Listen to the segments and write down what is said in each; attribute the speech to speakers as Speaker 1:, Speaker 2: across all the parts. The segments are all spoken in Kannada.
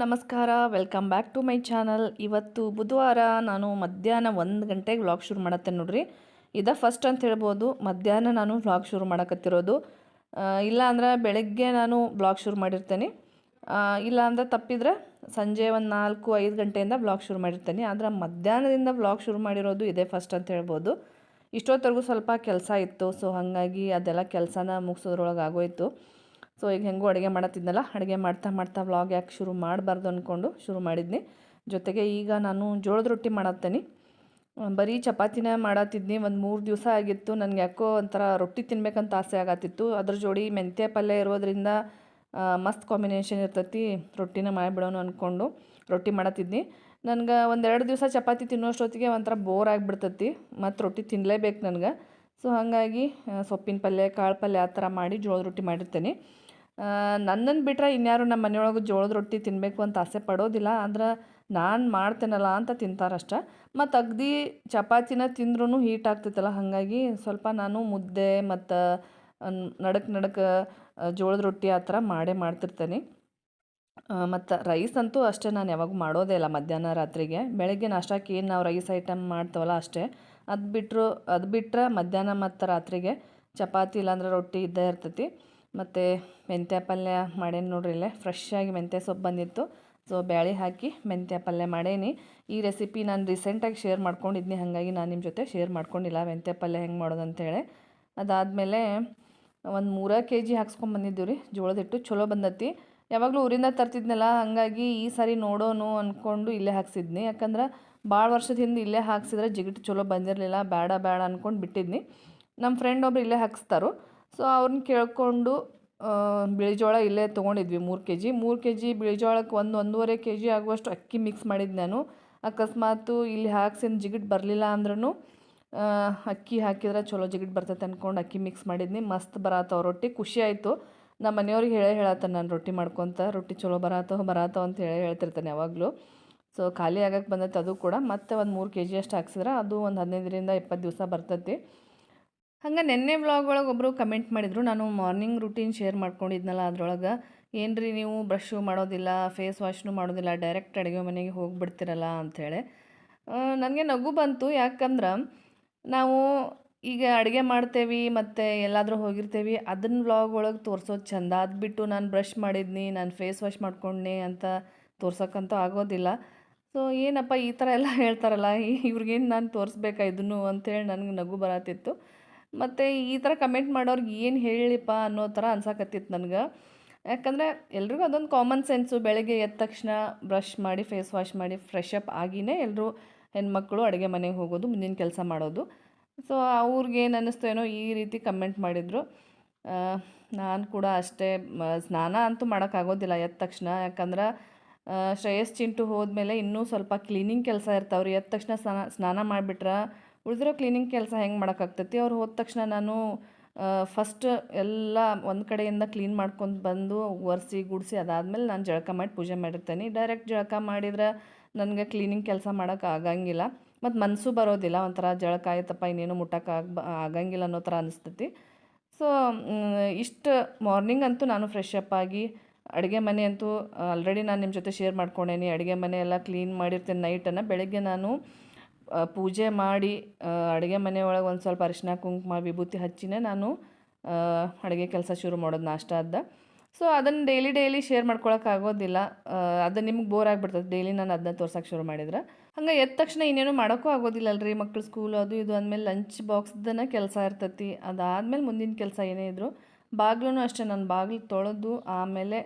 Speaker 1: ನಮಸ್ಕಾರ welcome back to my channel ಇವತ್ತು ಬುಧವಾರ ನಾನು ಮಧ್ಯಾಹ್ನ ಒಂದು ಗಂಟೆಗೆ ವ್ಲಾಗ್ ಶುರು ಮಾಡತ್ತೇನೆ ನೋಡ್ರಿ. ಇದ ಫಸ್ಟ್ ಅಂತ ಹೇಳ್ಬೋದು, ಮಧ್ಯಾಹ್ನ ನಾನು ವ್ಲಾಗ್ ಶುರು ಮಾಡಕತ್ತಿರೋದು. ಇಲ್ಲಾಂದ್ರೆ ಬೆಳಗ್ಗೆ ನಾನು ಬ್ಲಾಗ್ ಶುರು ಮಾಡಿರ್ತೇನೆ. ಇಲ್ಲಾಂದ್ರೆ ತಪ್ಪಿದ್ರೆ ಸಂಜೆ ಒಂದು ನಾಲ್ಕು ಐದು ಗಂಟೆಯಿಂದ ಬ್ಲಾಗ್ ಶುರು ಮಾಡಿರ್ತೇನೆ. ಆದರೆ ಮಧ್ಯಾಹ್ನದಿಂದ ಬ್ಲಾಗ್ ಶುರು ಮಾಡಿರೋದು ಇದೇ ಫಸ್ಟ್ ಅಂತ ಹೇಳ್ಬೋದು. ಇಷ್ಟೊತ್ತವರೆಗೂ ಸ್ವಲ್ಪ ಕೆಲಸ ಇತ್ತು ಸೊ ಹಾಗಾಗಿ ಅದೆಲ್ಲ ಕೆಲಸನ ಮುಗಿಸೋದ್ರೊಳಗೆ ಆಗೋಯ್ತು. ಸೊ ಈಗ ಹೆಂಗೂ ಅಡುಗೆ ಮಾಡತ್ತಿದ್ನಲ್ಲ, ಅಡುಗೆ ಮಾಡ್ತಾ ಮಾಡ್ತಾ ವ್ಲಾಗ್ ಯಾಕೆ ಶುರು ಮಾಡಬಾರ್ದು ಅಂದ್ಕೊಂಡು ಶುರು ಮಾಡಿದ್ನಿ. ಜೊತೆಗೆ ಈಗ ನಾನು ಜೋಳದ ರೊಟ್ಟಿ ಮಾಡತ್ತೇನೆ. ಬರೀ ಚಪಾತಿನ ಮಾಡತ್ತಿದ್ನಿ, ಒಂದು ಮೂರು ದಿವಸ ಆಗಿತ್ತು. ನನಗೆ ಯಾಕೋ ಒಂಥರ ರೊಟ್ಟಿ ತಿನ್ಬೇಕಂತ ಆಸೆ ಆಗತ್ತಿತ್ತು. ಅದ್ರ ಜೋಡಿ ಮೆಂತ್ಯ ಪಲ್ಯ ಇರೋದ್ರಿಂದ ಮಸ್ತ್ ಕಾಂಬಿನೇಷನ್ ಇರ್ತೈತಿ, ರೊಟ್ಟಿನ ಮಾಡಿಬಿಡೋಣ ಅಂದ್ಕೊಂಡು ರೊಟ್ಟಿ ಮಾಡತ್ತಿದ್ನಿ. ನನಗೆ ಒಂದೆರಡು ದಿವಸ ಚಪಾತಿ ತಿನ್ನೋಷ್ಟೊತ್ತಿಗೆ ಒಂಥರ ಬೋರ್ ಆಗಿಬಿಡ್ತೈತಿ, ಮತ್ತು ರೊಟ್ಟಿ ತಿನ್ನಲೇಬೇಕು ನನಗೆ. ಸೊ ಹಾಗಾಗಿ ಸೊಪ್ಪಿನ ಪಲ್ಯ, ಕಾಳು ಪಲ್ಯ ಆ ಥರ ಮಾಡಿ ಜೋಳದ ರೊಟ್ಟಿ ಮಾಡಿರ್ತೇನೆ. ನನ್ನನ್ನು ಬಿಟ್ಟರೆ ಇನ್ಯಾರು ನಮ್ಮ ಮನೆಯೊಳಗೆ ಜೋಳದ ರೊಟ್ಟಿ ತಿನ್ನಬೇಕು ಅಂತ ಆಸೆ ಪಡೋದಿಲ್ಲ. ಅಂದ್ರೆ ನಾನು ಮಾಡ್ತೇನಲ್ಲ ಅಂತ ತಿಂತಾರಷ್ಟೆ. ಮತ್ತು ಅಗದಿ ಚಪಾತಿನ ತಿಂದ್ರೂ ಹೀಟ್ ಆಗ್ತೈತಲ್ಲ, ಹಾಗಾಗಿ ಸ್ವಲ್ಪ ನಾನು ಮುದ್ದೆ ಮತ್ತು ನಡಕ್ ನಡಕ್ಕೆ ಜೋಳದ ರೊಟ್ಟಿ ಆ ಥರ ಮಾಡೇ ಮಾಡ್ತಿರ್ತೇನೆ. ಮತ್ತು ರೈಸ್ ಅಂತೂ ಅಷ್ಟೇ ನಾನು ಯಾವಾಗ ಮಾಡೋದೇ ಇಲ್ಲ ಮಧ್ಯಾಹ್ನ ರಾತ್ರಿಗೆ. ಬೆಳಗ್ಗೆ ನಾಷ್ಟಕ್ಕೆ ಏನು ನಾವು ರೈಸ್ ಐಟಮ್ ಮಾಡ್ತೇವಲ್ಲ ಅಷ್ಟೇ. ಅದು ಬಿಟ್ಟರು ಅದು ಬಿಟ್ಟರೆ ಮಧ್ಯಾಹ್ನ ಮತ್ತು ರಾತ್ರಿಗೆ ಚಪಾತಿ ಇಲ್ಲಾಂದ್ರೆ ರೊಟ್ಟಿ ಇದ್ದೇ ಇರ್ತೈತಿ. ಮತ್ತು ಮೆಂತ್ಯ ಪಲ್ಯ ಮಾಡೇನಿ ನೋಡ್ರಿ ಇಲ್ಲೇ. ಫ್ರೆಶ್ಶಾಗಿ ಮೆಂತ್ಯ ಸೊಪ್ಪು ಬಂದಿತ್ತು. ಸೊ ಬ್ಯಾಳಿ ಹಾಕಿ ಮೆಂತ್ಯ ಪಲ್ಯ ಮಾಡೇನಿ. ಈ ರೆಸಿಪಿ ನಾನು ರೀಸೆಂಟಾಗಿ ಶೇರ್ ಮಾಡ್ಕೊಂಡಿದ್ನಿ. ಹಾಗಾಗಿ ನಾನು ನಿಮ್ಮ ಜೊತೆ ಶೇರ್ ಮಾಡ್ಕೊಂಡಿಲ್ಲ. ಮೆಂತ್ಯ ಪಲ್ಯ ಹೆಂಗೆ ಮಾಡೋದು ಅಂತೇಳಿ ಅದಾದಮೇಲೆ ಒಂದು ಮೂರ ಕೆ ಜಿ ಹಾಕ್ಸ್ಕೊಂಬಂದಿದ್ದೀವಿ ರೀ ಜೋಳದ ಹಿಟ್ಟು ಚಲೋ ಬಂದತಿ. ಯಾವಾಗಲೂ ಊರಿಂದ ತರ್ತಿದ್ನಲ್ಲ, ಹಾಗಾಗಿ ಈ ಸಾರಿ ನೋಡೋನು ಅಂದ್ಕೊಂಡು ಇಲ್ಲೇ ಹಾಕ್ಸಿದ್ನಿ. ಯಾಕಂದ್ರೆ ಭಾಳ ವರ್ಷದ ಹಿಂದೆ ಇಲ್ಲೇ ಹಾಕ್ಸಿದ್ರೆ ಜಿಗಿಟ್ ಚಲೋ ಬಂದಿರಲಿಲ್ಲ. ಬೇಡ ಬೇಡ ಅಂದ್ಕೊಂಡು ಬಿಟ್ಟಿದ್ನಿ. ನಮ್ಮ ಫ್ರೆಂಡ್ ಒಬ್ರು ಇಲ್ಲೇ ಹಾಕ್ಸ್ತಾರೋ. ಸೊ ಅವ್ರನ್ನ ಕೇಳಿಕೊಂಡು ಬಿಳಿಜೋಳ ಬಿಳಿ ಜೋಳ ಇಲ್ಲೇ ತೊಗೊಂಡಿದ್ವಿ ಮೂರು ಕೆ ಜಿ ಮೂರು ಕೆ ಜಿ ಬಿಳಿ ಜೋಳಕ್ಕೆ ಒಂದು ಒಂದೂವರೆ ಕೆ ಜಿ ಆಗುವಷ್ಟು ಅಕ್ಕಿ ಮಿಕ್ಸ್ ಮಾಡಿದ್ದು ನಾನು. ಅಕಸ್ಮಾತು ಇಲ್ಲಿ ಹಾಕ್ಸಿನ ಜಿಗಿಟ್ ಬರಲಿಲ್ಲ ಅಂದ್ರೂ ಅಕ್ಕಿ ಹಾಕಿದ್ರೆ ಚಲೋ ಜಿಗಿಟ್ ಬರ್ತೈತೆ ಅಂದ್ಕೊಂಡು ಅಕ್ಕಿ ಮಿಕ್ಸ್ ಮಾಡಿದ್ನಿ. ಮಸ್ತ್ ಬರತ್ತವ ರೊಟ್ಟಿ. ಖುಷಿ ಆಯಿತು. ನಮ್ಮ ಮನೆಯವ್ರಿಗೆ ಹೇಳೇ ಹೇಳತ್ತೆ ನಾನು ರೊಟ್ಟಿ ಮಾಡ್ಕೊತ. ರೊಟ್ಟಿ ಚಲೋ ಬರತ್ತವ ಬರತ್ತವ ಅಂತ ಹೇಳಿ ಹೇಳ್ತಿರ್ತಾನೆ ಯಾವಾಗಲೂ. ಸೊ ಖಾಲಿ ಆಗಕ್ಕೆ ಬಂದೈತೆ ಅದು ಕೂಡ. ಮತ್ತೆ ಒಂದು ಮೂರು ಕೆ ಜಿ ಅಷ್ಟು ಹಾಕ್ಸಿದ್ರೆ ಅದು ಒಂದು ಹದಿನೈದರಿಂದ ಇಪ್ಪತ್ತು ದಿವಸ ಬರ್ತೈತಿ. ಹಂಗೆ ನಿನ್ನೆ ವ್ಲಾಗ್ ಒಳಗೆ ಒಬ್ಬರು ಕಮೆಂಟ್ ಮಾಡಿದರು. ನಾನು ಮಾರ್ನಿಂಗ್ ರೂಟೀನ್ ಶೇರ್ ಮಾಡ್ಕೊಂಡಿದ್ನಲ್ಲ ಅದ್ರೊಳಗೆ. ಏನ್ರಿ ನೀವು ಬ್ರಷು ಮಾಡೋದಿಲ್ಲ ಫೇಸ್ ವಾಶ್ನು ಮಾಡೋದಿಲ್ಲ ಡೈರೆಕ್ಟ್ ಅಡುಗೆ ಮನೆಗೆ ಹೋಗಿಬಿಡ್ತಿರಲ್ಲ ಅಂಥೇಳಿ ನನಗೆ ನಗು ಬಂತು. ಯಾಕಂದ್ರೆ ನಾವು ಈಗ ಅಡುಗೆ ಮಾಡ್ತೇವೆ ಮತ್ತು ಎಲ್ಲಾದರೂ ಹೋಗಿರ್ತೇವೆ. ಅದನ್ನ ವ್ಲಾಗ್ ಒಳಗೆ ತೋರಿಸೋದು ಚಂದ. ಅದು ಬಿಟ್ಟು ನಾನು ಬ್ರಷ್ ಮಾಡಿದ್ನಿ, ನಾನು ಫೇಸ್ ವಾಶ್ ಮಾಡ್ಕೊಂಡೆ ಅಂತ ತೋರ್ಸೋಕ್ಕಂತೂ ಆಗೋದಿಲ್ಲ. ಸೊ ಏನಪ್ಪ ಈ ಥರ ಎಲ್ಲ ಹೇಳ್ತಾರಲ್ಲ, ಇವ್ರಿಗೇನು ನಾನು ತೋರಿಸ್ಬೇಕಾ ಇದನ್ನು ಅಂಥೇಳಿ ನನಗೆ ನಗು ಬರತ್ತಿತ್ತು ಮತ್ತು ಈ ಥರ ಕಮೆಂಟ್ ಮಾಡೋರ್ಗೆ ಏನು ಹೇಳಿಪ್ಪ ಅನ್ನೋ ಥರ ಅನ್ಸಕತ್ತಿತ್ತು ನನಗೆ. ಯಾಕಂದರೆ ಎಲ್ರಿಗೂ ಅದೊಂದು ಕಾಮನ್ ಸೆನ್ಸು ಬೆಳಗ್ಗೆ ಎದ್ದ ತಕ್ಷಣ ಬ್ರಷ್ ಮಾಡಿ ಫೇಸ್ ವಾಶ್ ಮಾಡಿ ಫ್ರೆಶ್ ಅಪ್ ಆಗಿನೇ ಎಲ್ಲರೂ ಹೆಣ್ಮಕ್ಳು ಅಡುಗೆ ಮನೆಗೆ ಹೋಗೋದು, ಮುಂದಿನ ಕೆಲಸ ಮಾಡೋದು. ಸೊ ಅವ್ರಿಗೆ ಏನು ಅನ್ನಿಸ್ತು ಏನೋ ಈ ರೀತಿ ಕಮೆಂಟ್ ಮಾಡಿದರು. ನಾನು ಕೂಡ ಅಷ್ಟೇ ಸ್ನಾನ ಅಂತೂ ಮಾಡೋಕ್ಕಾಗೋದಿಲ್ಲ ಎದ್ದ ತಕ್ಷಣ. ಯಾಕಂದ್ರೆ ಶ್ರೇಯಸ್ ಚಿಂಟು ಹೋದ್ಮೇಲೆ ಇನ್ನೂ ಸ್ವಲ್ಪ ಕ್ಲೀನಿಂಗ್ ಕೆಲಸ ಇರ್ತಾವ್ರಿ. ಎದ್ದ ತಕ್ಷಣ ಸ್ನಾನ ಸ್ನಾನ ಮಾಡಿಬಿಟ್ರೆ ಉಳಿದಿರೋ ಕ್ಲೀನಿಂಗ್ ಕೆಲಸ ಹೆಂಗೆ ಮಾಡೋಕ್ಕಾಗ್ತೈತಿ? ಅವ್ರು ಹೋದ ತಕ್ಷಣ ನಾನು ಫಸ್ಟ್ ಎಲ್ಲ ಒಂದು ಕಡೆಯಿಂದ ಕ್ಲೀನ್ ಮಾಡ್ಕೊಂಡು ಬಂದು ಒರೆಸಿ, ಗುಡಿಸಿ ಅದಾದಮೇಲೆ ನಾನು ಜಳಕ ಮಾಡಿ ಪೂಜೆ ಮಾಡಿರ್ತೇನೆ. ಡೈರೆಕ್ಟ್ ಜಳಕ ಮಾಡಿದ್ರೆ ನನಗೆ ಕ್ಲೀನಿಂಗ್ ಕೆಲಸ ಮಾಡೋಕೆ ಆಗಂಗಿಲ್ಲ. ಮತ್ತು ಮನಸ್ಸು ಬರೋದಿಲ್ಲ. ಒಂಥರ ಜಳಕ ಆಯ್ತಪ್ಪ, ಇನ್ನೇನು ಮುಟ್ಟಕ್ಕೆ ಆಗ ಆಗಂಗಿಲ್ಲ ಅನ್ನೋ ಥರ ಅನಿಸ್ತೈತಿ. ಸೊ ಇಷ್ಟು ಮಾರ್ನಿಂಗ್ ಅಂತೂ ನಾನು ಫ್ರೆಶ್ ಅಪ್ ಆಗಿ ಅಡುಗೆ ಮನೆ ಅಂತೂ ಆಲ್ರೆಡಿ ನಾನು ನಿಮ್ಮ ಜೊತೆ ಶೇರ್ ಮಾಡ್ಕೊಂಡೇನಿ. ಅಡುಗೆ ಮನೆ ಎಲ್ಲ ಕ್ಲೀನ್ ಮಾಡಿರ್ತೀನಿ ನೈಟನ್ನು ಬೆಳಗ್ಗೆ ನಾನು ಪೂಜೆ ಮಾಡಿ ಅಡುಗೆ ಮನೆ ಒಳಗೆ ಒಂದು ಸ್ವಲ್ಪ ಅರಿಶಿನ ಕುಂಕುಮ, ವಿಭೂತಿ ಹಚ್ಚಿನೇ ನಾನು ಅಡುಗೆ ಕೆಲಸ ಶುರು ಮಾಡೋದು ನಾಷ್ಟ ಅದ್ದ. ಸೊ ಅದನ್ನು ಡೈಲಿ ಡೈಲಿ ಶೇರ್ ಮಾಡ್ಕೊಳಕ್ಕೆ ಆಗೋದಿಲ್ಲ. ಅದು ನಿಮ್ಗೆ ಬೋರ್ ಆಗಿಬಿಡ್ತದೆ. ಡೈಲಿ ನಾನು ಅದನ್ನ ತೋರ್ಸೋಕ್ಕೆ ಶುರು ಮಾಡಿದ್ರೆ. ಹಂಗೆ ಎದ್ದ ತಕ್ಷಣ ಇನ್ನೇನು ಮಾಡೋಕ್ಕೂ ಆಗೋದಿಲ್ಲ ಅಲ್ರಿ. ಮಕ್ಕಳು ಸ್ಕೂಲ್ ಅದು ಇದು ಅಂದಮೇಲೆ ಲಂಚ್ ಬಾಕ್ಸ್ದನ ಕೆಲಸ ಇರ್ತೈತಿ. ಅದಾದಮೇಲೆ ಮುಂದಿನ ಕೆಲಸ ಏನೇ ಇದ್ದರು ಬಾಗ್ಲೂ ಅಷ್ಟೇ. ನಾನು ಬಾಗಿಲು ತೊಳೆದು ಆಮೇಲೆ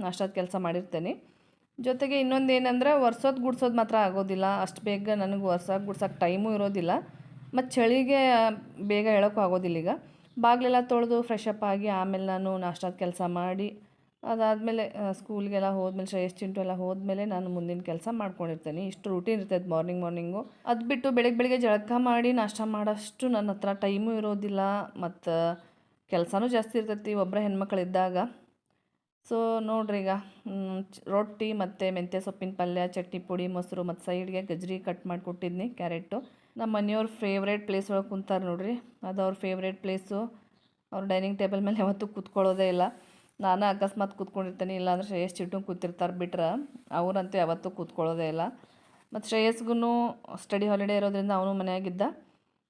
Speaker 1: ನಾಷ್ಟದ ಕೆಲಸ ಮಾಡಿರ್ತೇನೆ. ಜೊತೆಗೆ ಇನ್ನೊಂದು ಏನಂದರೆ ಒರ್ಸೋದು ಗುಡ್ಸೋದು ಮಾತ್ರ ಆಗೋದಿಲ್ಲ. ಅಷ್ಟು ಬೇಗ ನನಗೆ ಒರ್ಸೋಕೆ ಗುಡ್ಸೋಕೆ ಟೈಮು ಇರೋದಿಲ್ಲ. ಮತ್ತು ಚಳಿಗೆ ಬೇಗ ಹೇಳೋಕ್ಕೂ ಆಗೋದಿಲ್ಲ ಈಗ. ಬಾಗಿಲೆಲ್ಲ ತೊಳೆದು ಫ್ರೆಶ್ ಅಪ್ ಆಗಿ ಆಮೇಲೆ ನಾನು ನಾಷ್ಟಾದ ಕೆಲಸ ಮಾಡಿ, ಅದಾದಮೇಲೆ ಸ್ಕೂಲ್ಗೆಲ್ಲ ಹೋದ್ಮೇಲೆ ಶ್ರೇಯಸ್ ಚಿಂಟು ಎಲ್ಲ ಹೋದ್ಮೇಲೆ ನಾನು ಮುಂದಿನ ಕೆಲಸ ಮಾಡ್ಕೊಂಡಿರ್ತೇನೆ. ಇಷ್ಟು ರೂಟೀನ್ ಇರ್ತೈತೆ ಮಾರ್ನಿಂಗ್ ಮಾರ್ನಿಂಗು ಅದು ಬಿಟ್ಟು ಬೆಳಗ್ಗೆ ಬೆಳಗ್ಗೆ ಜಳಕ ಮಾಡಿ ನಾಷ್ಟ ಮಾಡೋಷ್ಟು ನನ್ನ ಹತ್ರ ಟೈಮೂ ಇರೋದಿಲ್ಲ. ಮತ್ತು, ಕೆಲಸನೂ ಜಾಸ್ತಿ ಇರ್ತೈತಿ. ಒಬ್ಬರ ಹೆಣ್ಮಕ್ಳು ಇದ್ದಾಗ ಸೊ ನೋಡ್ರಿ ಈಗ ರೊಟ್ಟಿ ಮತ್ತು ಮೆಂತ್ಯ ಸೊಪ್ಪಿನ ಪಲ್ಯ, ಚಟ್ನಿ ಪುಡಿ, ಮೊಸರು ಮತ್ತು ಸೈಡ್ಗೆ ಗಜ್ರಿ ಕಟ್ ಮಾಡಿ ಕೊಟ್ಟಿದ್ನಿ ಕ್ಯಾರೆಟು ನಮ್ಮ ಮನೆಯವ್ರ ಫೇವ್ರೇಟ್ ಪ್ಲೇಸ್ ಒಳಗೆ ಕುಂತಾರೆ ನೋಡ್ರಿ. ಅದು ಅವ್ರ ಫೇವ್ರೇಟ್ ಪ್ಲೇಸು ಅವ್ರ ಡೈನಿಂಗ್ ಟೇಬಲ್ ಮೇಲೆ ಯಾವತ್ತೂ ಕೂತ್ಕೊಳ್ಳೋದೇ ಇಲ್ಲ. ನಾನು ಅಕಸ್ಮಾತ್ ಕೂತ್ಕೊಂಡಿರ್ತೀನಿ, ಇಲ್ಲಾಂದ್ರೆ ಶ್ರೇಯಸ್ ಚಿಟ್ಟು ಕೂತಿರ್ತಾರೆ ಬಿಟ್ರೆ. ಅವರಂತೂ ಯಾವತ್ತೂ ಕೂತ್ಕೊಳ್ಳೋದೇ ಇಲ್ಲ. ಮತ್ತು ಶ್ರೇಯಸ್ಗೂ ಸ್ಟಡಿ ಹಾಲಿಡೇ ಇರೋದ್ರಿಂದ ಅವನು ಮನೆಯಾಗಿದ್ದ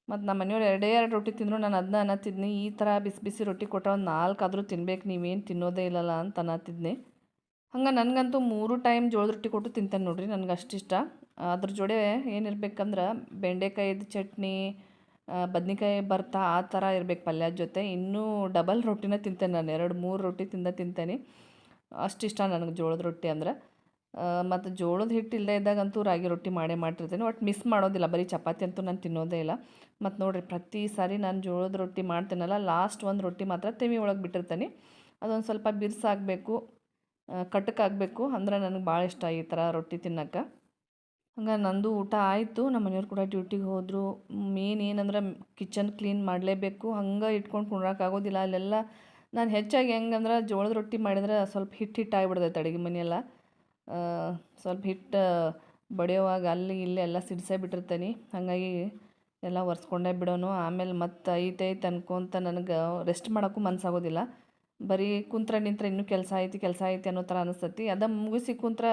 Speaker 1: ಮತ್ತು ನಮ್ಮ ಮನೆಯವ್ರು ಎರಡೇ ಎರಡು ರೊಟ್ಟಿ ತಿಂದರು, ನಾನು ಅದನ್ನ ಅನ್ನತ್ತಿದ್ನಿ. ಈ ಥರ ಬಿಸಿ ಬಿಸಿ ರೊಟ್ಟಿ ಕೊಟ್ಟ ಒಂದು ನಾಲ್ಕು ಆದರೂ ತಿನ್ಬೇಕು, ನೀವೇನು ತಿನ್ನೋದೇ ಇಲ್ಲಲ್ಲ ಅಂತ ಅನ್ನತ್ತಿದ್ನಿ. ಹಂಗೆ ನನಗಂತೂ ಮೂರು ಟೈಮ್ ಜೋಳದ ರೊಟ್ಟಿ ಕೊಟ್ಟು ತಿಂತೇನೆ ನೋಡ್ರಿ, ನನಗೆ ಅಷ್ಟಿಷ್ಟ ಅದ್ರ ಜೋಡೆ ಏನಿರ್ಬೇಕಂದ್ರೆ ಬೆಂಡೆಕಾಯಿದ ಚಟ್ನಿ ಬದ್ನಿಕಾಯಿ ಬರ್ತಾ, ಆ ಥರ ಇರ್ಬೇಕು ಪಲ್ಯದ ಜೊತೆ. ಇನ್ನೂ ಡಬಲ್ ರೊಟ್ಟಿನ ತಿಂತೇನೆ ನಾನು, ಎರಡು ಮೂರು ರೊಟ್ಟಿ ತಿಂದ ತಿಂತೇನೆ. ಅಷ್ಟಿಷ್ಟ ನನಗೆ ಜೋಳದ ರೊಟ್ಟಿ ಅಂದ್ರೆ. ಮತ್ತು ಜೋಳದ ಹಿಟ್ಟು ಇಲ್ಲದೆ ಇದ್ದಾಗಂತೂ ರಾಗಿ ರೊಟ್ಟಿ ಮಾಡೇ ಮಾಡಿರ್ತೀನಿ. ಒಟ್ಟು ಮಿಸ್ ಮಾಡೋದಿಲ್ಲ. ಬರೀ ಚಪಾತಿ ಅಂತೂ ನಾನು ತಿನ್ನೋದೇ ಇಲ್ಲ. ಮತ್ತು ನೋಡಿರಿ, ಪ್ರತಿ ಸಾರಿ ನಾನು ಜೋಳದ ರೊಟ್ಟಿ ಮಾಡ್ತೀನಲ್ಲ ಲಾಸ್ಟ್ ಒಂದು ರೊಟ್ಟಿ ಮಾತ್ರ ತೆವಿ ಒಳಗೆ ಬಿಟ್ಟಿರ್ತೀನಿ. ಅದೊಂದು ಸ್ವಲ್ಪ ಬಿರ್ಸಾಗಬೇಕು ಕಟ್ಟಕ್ಕಾಗಬೇಕು ಅಂದ್ರೆ ನನಗೆ ಭಾಳ ಇಷ್ಟ ಈ ಥರ ರೊಟ್ಟಿ ತಿನ್ನಕ್ಕೆ. ಹಂಗೆ ನಂದು ಊಟ ಆಯಿತು. ನಮ್ಮ ಮನೆಯವ್ರು ಕೂಡ ಡ್ಯೂಟಿಗೆ ಹೋದರು. ಮೇನ್ ಏನಂದ್ರೆ ಕಿಚನ್ ಕ್ಲೀನ್ ಮಾಡಲೇಬೇಕು. ಹಂಗೆ ಇಟ್ಕೊಂಡು ಕುಣಕ್ಕಾಗೋದಿಲ್ಲ ಅಲ್ಲೆಲ್ಲ ನಾನು ಹೆಚ್ಚಾಗಿ ಹೆಂಗಂದ್ರೆ ಜೋಳದ ರೊಟ್ಟಿ ಮಾಡಿದ್ರೆ ಸ್ವಲ್ಪ ಹಿಟ್ಟು ಹಿಟ್ಟು ಆಗಿಬಿಡ್ತೈತೆ ಅಡುಗೆ ಮನೆಯೆಲ್ಲ. ಸ್ವಲ್ಪ ಹಿಟ್ಟು ಬಡಿಯೋವಾಗ ಅಲ್ಲಿ ಇಲ್ಲಿ ಎಲ್ಲ ಸಿಡಿಸೇ ಬಿಟ್ಟಿರ್ತೇನೆ. ಹಾಗಾಗಿ ಎಲ್ಲ ಒರೆಸ್ಕೊಂಡೇ ಬಿಡೋನು. ಆಮೇಲೆ ಮತ್ತೆ ಐತೆ ಐತೆ ಅನ್ಕೊಂತ ನನಗೆ ರೆಸ್ಟ್ ಮಾಡೋಕ್ಕೂ ಮನಸ್ಸಾಗೋದಿಲ್ಲ ಬರೀ ಕುಂತ್ರ ನಿಂತ್ರೆ ಇನ್ನೂ ಕೆಲಸ ಐತಿ ಕೆಲಸ ಐತಿ ಅನ್ನೋ ಥರ ಅನಿಸ್ತತಿ. ಅದ ಮುಗಿಸಿ ಕುಂತ್ರ